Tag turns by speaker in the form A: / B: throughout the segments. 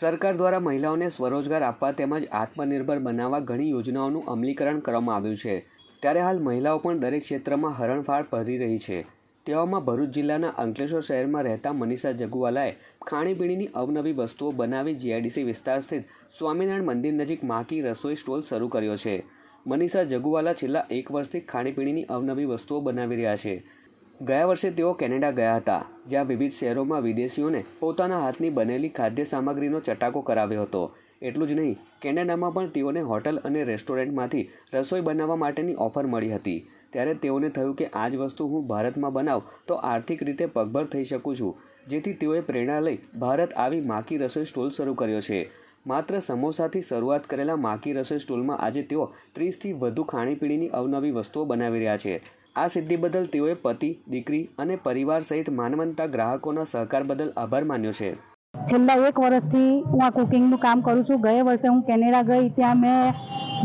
A: સરકાર દ્વારા મહિલાઓને સ્વરોજગાર આપવા તેમજ આત્મનિર્ભર બનાવવા ઘણી યોજનાઓનું અમલીકરણ કરવામાં આવ્યું છે. ત્યારે હાલ મહિલાઓ પણ દરેક ક્ષેત્રમાં હરણફાળ ભરી રહી છે. તેવામાં ભરૂચ જિલ્લાના અંકલેશ્વર શહેરમાં રહેતા મનીષા જગુવાલાએ ખાણીપીણીની અવનવી વસ્તુઓ બનાવી જીઆઈડીસી વિસ્તાર સ્થિત સ્વામિનારાયણ મંદિર નજીક માકી રસોઈ સ્ટોલ શરૂ કર્યો છે. મનીષા જગુવાલા છેલ્લા એક વર્ષથી ખાણીપીણીની અવનવી વસ્તુઓ બનાવી રહ્યા છે. ગયા વર્ષે તેઓ કેનેડા ગયા હતા, જ્યાં વિવિધ શહેરોમાં વિદેશીઓને પોતાના હાથની બનેલી ખાદ્ય સામગ્રીનો ચટાકો કરાવ્યો હતો. એટલું જ નહીં, કેનેડામાં પણ તેઓને હોટલ અને રેસ્ટોરન્ટમાંથી રસોઈ બનાવવા માટેની ઓફર મળી હતી. ત્યારે તેઓને થયું કે આ જ વસ્તુ હું ભારતમાં બનાવ, તો આર્થિક રીતે પગભર થઈ શકું છું. જેથી તેઓએ પ્રેરણા લઈ ભારત આવી માકી રસોઈ સ્ટોલ શરૂ કર્યો છે. માત્ર સમોસાથી શરૂઆત કરેલા માકી રસોઈ સ્ટોલમાં આજે તેઓ ત્રીસથી વધુ ખાણીપીણીની અવનવી વસ્તુઓ બનાવી રહ્યા છે. આ સિદ્ધિ બદલ તેઓએ પતિ, દીકરી અને પરિવાર સહિત માનવંતા ગ્રાહકોના સહકાર બદલ આભાર માન્યો છે.
B: છેલ્લા એક વર્ષથી હું આ કુકિંગનું કામ કરું છું. ગયા વર્ષે હું કેનેડા ગઈ. ત્યાં મેં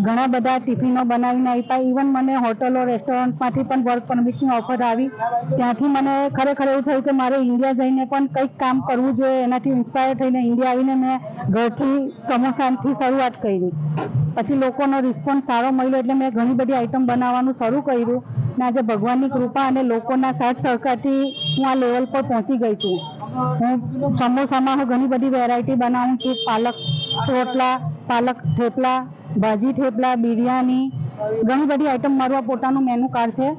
B: ઘણા બધા ટિફિનો બનાવીને આપ્યા ઇવન મને હોટલો, રેસ્ટોરન્ટમાંથી પણ વર્ક પરમિટની ઓફર આવી. ત્યાંથી મને ખરેખર એવું થયું કે મારે ઇન્ડિયા જઈને પણ કંઈક કામ કરવું જોઈએ. એનાથી ઇન્સ્પાયર થઈને ઇન્ડિયા આવીને મેં ઘરથી સમોસાથી શરૂઆત કરી. પછી લોકોનો રિસ્પોન્સ સારો મળ્યો એટલે મેં ઘણી બધી આઈટમ બનાવવાનું શરૂ કર્યું. ને આજે ભગવાનની કૃપા અને લોકોના સાથ સહકારથી હું આ લેવલ પર પહોંચી ગઈ છું. હું સમોસામાં હું ઘણી બધી વેરાયટી બનાવું છું. પાલક રોટલા પાલક થેપલા ભાજી થેપલા બિરયાની, ઘણી બધી આઈટમ મારું આ પોતાનું મેનુ કાર્ડ છે.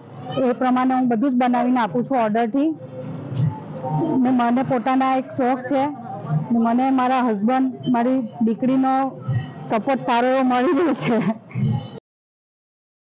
B: એ પ્રમાણે હું બધું જ બનાવીને આપું છું ઓર્ડરથી ને મને પોતાના એક શોખ છે. મને મારા હસબન્ડ મારી દીકરીનો સપોર્ટ સારો એવો મળી રહ્યો છે.